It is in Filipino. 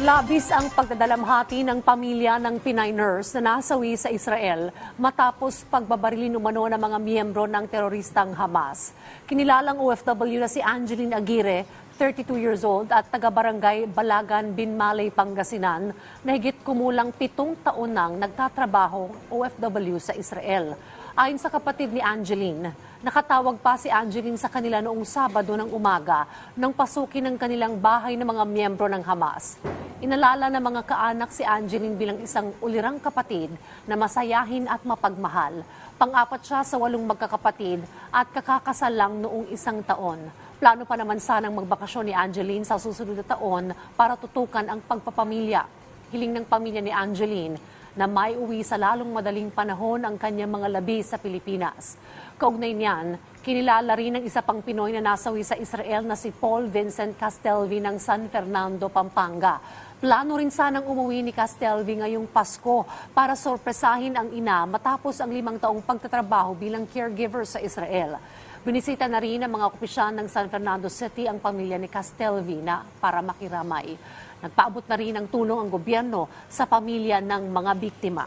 Labis ang pagdadalamhati ng pamilya ng Pinay nurse na nasawi sa Israel matapos pagbabarilin umano ng mga miyembro ng teroristang Hamas. Kinilalang OFW na si Angeline Aguirre, 32 years old at taga-barangay Balagan, Binmalay, Pangasinan, na higit kumulang pitong taon nang nagtatrabaho OFW sa Israel. Ayon sa kapatid ni Angeline, nakatawag pa si Angeline sa kanila noong Sabado ng umaga nang pasukin ng kanilang bahay ng mga miyembro ng Hamas. Inalala ng mga kaanak si Angeline bilang isang ulirang kapatid na masayahin at mapagmahal. Pang-apat siya sa walong magkakapatid at kakakasal lang noong isang taon. Plano pa naman sanang magbakasyon ni Angeline sa susunod na taon para tutukan ang pagpapamilya. Hiling ng pamilya ni Angeline na may uwi sa lalong madaling panahon ang kanyang mga labi sa Pilipinas. Kaugnay niyan, kinilala rin ng isa pang Pinoy na nasawi sa Israel na si Paul Vincent Castelvi ng San Fernando, Pampanga. Plano rin sanang umuwi ni Castelvi ngayong Pasko para sorpresahin ang ina matapos ang limang taong pagtatrabaho bilang caregiver sa Israel. Binisita na rin ng mga opisyan ng San Fernando City ang pamilya ni Castelvi na para makiramay. Nagpaabot na rin ng tulong ang gobyerno sa pamilya ng mga biktima.